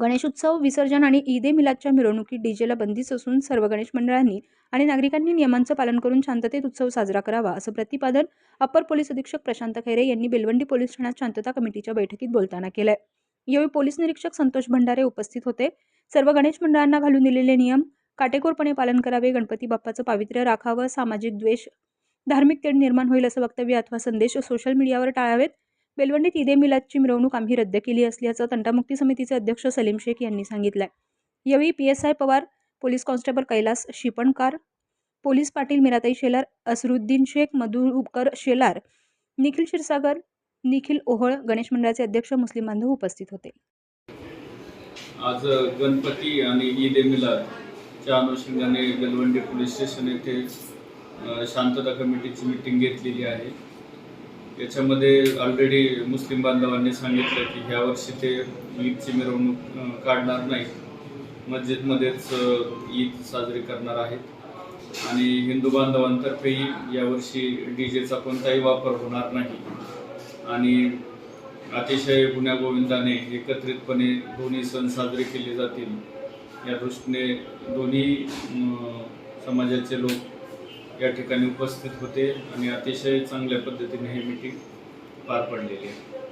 गणेशोत्सव विसर्जन आणि ईद ए मिलादच्या मिरवणुकीत डीजेला बंदीच असून सर्व गणेश मंडळांनी आणि नागरिकांनी नियमांचं पालन करून शांततेत उत्सव साजरा करावा असं प्रतिपादन अप्पर पोलीस अधीक्षक प्रशांत खैरे यांनी बेलवंडी पोलीस ठाण्यात शांतता कमिटीच्या बैठकीत बोलताना केलंय. यावेळी पोलीस निरीक्षक संतोष भंडारे उपस्थित होते. सर्व गणेश मंडळांना घालून दिलेले नियम काटेकोरपणे पालन करावे गणपती बाप्पाचं पावित्र्य राखावं सामाजिक द्वेष धार्मिक तेढ निर्माण होईल असं वक्तव्य अथवा संदेश सोशल मीडियावर टाळावेत. बेलवंडीत ईदे मिलादची मिरवणूक आम्ही रद्द केली असल्याचं तंटामुक्ती समितीचे अध्यक्ष सलीम शेख यांनी सांगितलं आहे यावेळी P S I Pawar police constable Kailas Shipankar police Patil Miratai Shelar Asaruddin Shaikh Madhukar Shelar Nikhil Kshirsagar Nikhil Ohal Ganesh मंडळाचे अध्यक्ष मुस्लिम बांधव उपस्थित होते. आज गणपती आणि ईद ए मिलादच्या अनुषंगाने गलवंडी पोलीस स्टेशन येथे शांतता कमिटीची मीटिंग घेतलेली आहे. याच्यामध्ये ऑलरेडी मुस्लिम बांधवांनी सांगितलं की ह्या वर्षी ते ईदची मिरवणूक काढणार नाही मस्जिदमध्येच ईद साजरी करणार आहेत. आणि हिंदू बांधवांतर्फेही यावर्षी डी जेचा कोणताही वापर होणार नाही. आणि अतिशय गुण्यागोविंदाने एकत्रितपणे दोन्ही सण साजरे केले जातील. या दृष्टीने दोन्ही समाजाचे लोक या ठिकाणी उपस्थित होते आणि अतिशय चांगल्या पद्धतीने ही मीटिंग पार पडलेली आहे.